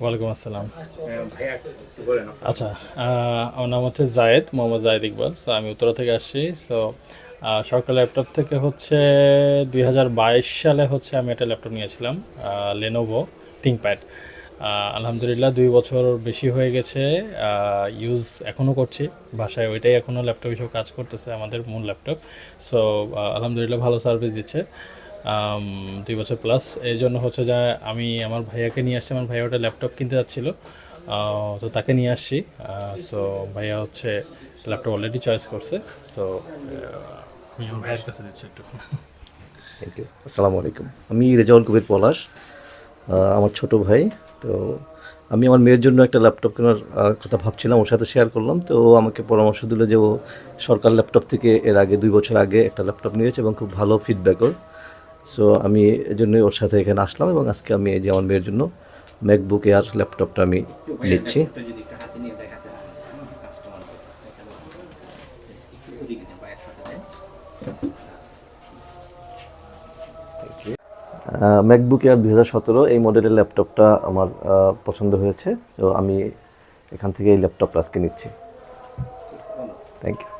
ওয়ালাইকুম আসসালাম। বলেন আচ্ছা আমার নাম হচ্ছে জায়েদ মোহাম্মদ জায়েদ ইকবাল। সো আমি উত্তরা থেকে আসছি। সো সরকার ল্যাপটপ থেকে হচ্ছে দুই হাজার বাইশ সালে হচ্ছে আমি একটা ল্যাপটপ নিয়েছিলাম লেনোভো থিঙ্কপ্যাড আলহামদুলিল্লাহ দুই বছর বেশি হয়ে গেছে ইউজ এখনও করছি। বাসায় ওইটাই এখনও ল্যাপটপ হিসেবে কাজ করতেছে আমাদের মূল ল্যাপটপ। সো আলহামদুলিল্লাহ ভালো সার্ভিস দিচ্ছে। দুই বছর প্লাস এই জন্য হচ্ছে যে আমি আমার ভাইয়াকে নিয়ে আসছি, আমার ভাইয়া ওটা ল্যাপটপ কিনতে যাচ্ছিল। তো তাকে নিয়ে আসছি। সো ভাইয়া হচ্ছে ল্যাপটপ অলরেডি চয়েস করছে। সো আমি আমার ভাইয়ের কাছে দিচ্ছি একটু। থ্যাংক ইউ আসসালামু আলাইকুম। আমি রেজাউল কবির পলাশ। আমার ছোট ভাই। তো আমি আমার মেয়ের জন্য একটা ল্যাপটপ কেনার কথা ভাবছিলাম, ওর সাথে শেয়ার করলাম। তো ও আমাকে পরামর্শ দিল যে ও সরকার ল্যাপটপ থেকে এর আগে, দুই বছর আগে একটা ল্যাপটপ নিয়েছে এবং খুব ভালো ফিডব্যাক ওর। সো আমি এজন্য ওর সাথে এখানে আসলাম এবং আজকে আমি এই যে আমার মেয়ের জন্য ম্যাকবুক এয়ার ল্যাপটপটা আমি নিচ্ছি। ম্যাকবুক এয়ার দুই হাজার সতেরো এই মডেলের ল্যাপটপটা আমার পছন্দ হয়েছে। তো আমি এখান থেকে এই ল্যাপটপটা আজকে নিচ্ছি। Thank you